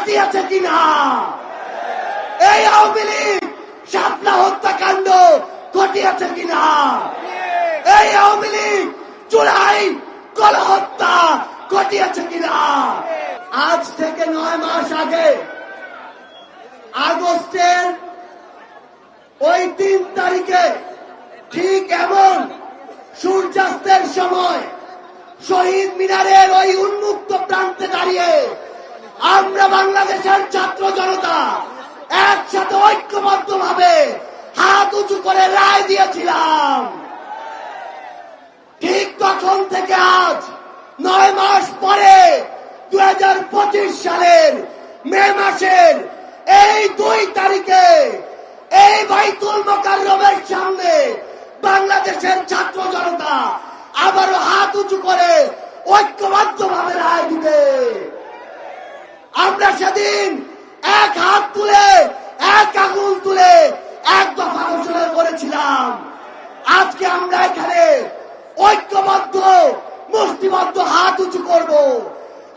ঘটিয়েছে কিনা? এই আওয়ামী লীগ, শাপলা হত্যাকাণ্ড ঘটিয়েছে কিনা? এই আওয়ামী লীগ চুরাই গণহত্যা ঘটিয়েছে কিনা? আজ থেকে নয় মাস আগে, আগস্টের ওই তিন তারিখে, ঠিক এমন সূর্যাস্তের সময় শহীদ মিনারের ওই উন্মুক্ত প্রান্তে দাঁড়িয়ে জনতা একসাথে ঐক্যবদ্ধ ভাবে হাত উঁচু করে রায় দিয়েছিলাম। ঠিক তখন থেকে আজ নয় মাস পরে দু সালের মে মাসের এই দুই তারিখে এই বাইতুল মোকাররমের সামনে বাংলাদেশের ছাত্র জনতা আবারও হাত উঁচু করে ঐক্যবদ্ধ ভাবে রায় দিবে। আমরা সেদিন তুলে, এক আঙুল তুলে এক দফা ঘোষণা করেছিলাম। আজকে আমরা এখানে ঐক্যবদ্ধ, মুষ্টিবদ্ধ হাত উঁচু করব।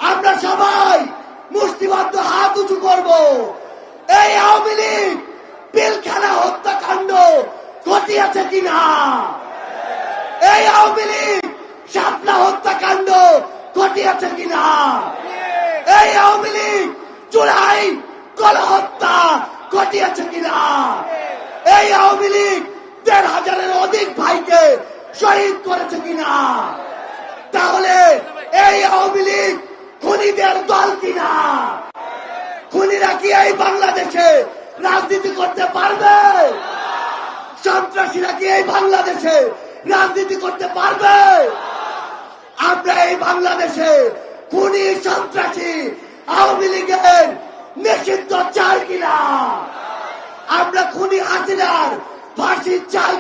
আমরা সবাই মুষ্টিবদ্ধ হাত উঁচু করব। এই আওয়ামী লীগ পিলখানা হত্যাকাণ্ড ঘটিয়েছে কিনা? এই আওয়ামী লীগ শাপলা হত্যাকাণ্ড ঘটিয়েছে কিনা? এই আওয়ামী লীগ চুরাই গণহত্যা ঘটিয়েছে কিনা? এই আওয়ামী লীগ দেড় হাজারের অধিক ভাইকে শহীদ করেছে কিনা? তাহলে এই আওয়ামী লীগ খুনিদের দল কিনা? খুনিরা কি এই বাংলাদেশে রাজনীতি করতে পারবে? সন্ত্রাসীরা কি এই বাংলাদেশে রাজনীতি করতে পারবে? আমরা এই বাংলাদেশে খুনি, সন্ত্রাসী, আওয়ামী লীগের নিষিদ্ধ চাই কিনা? আমরা খুনি হাসিনার ফাঁসি চাই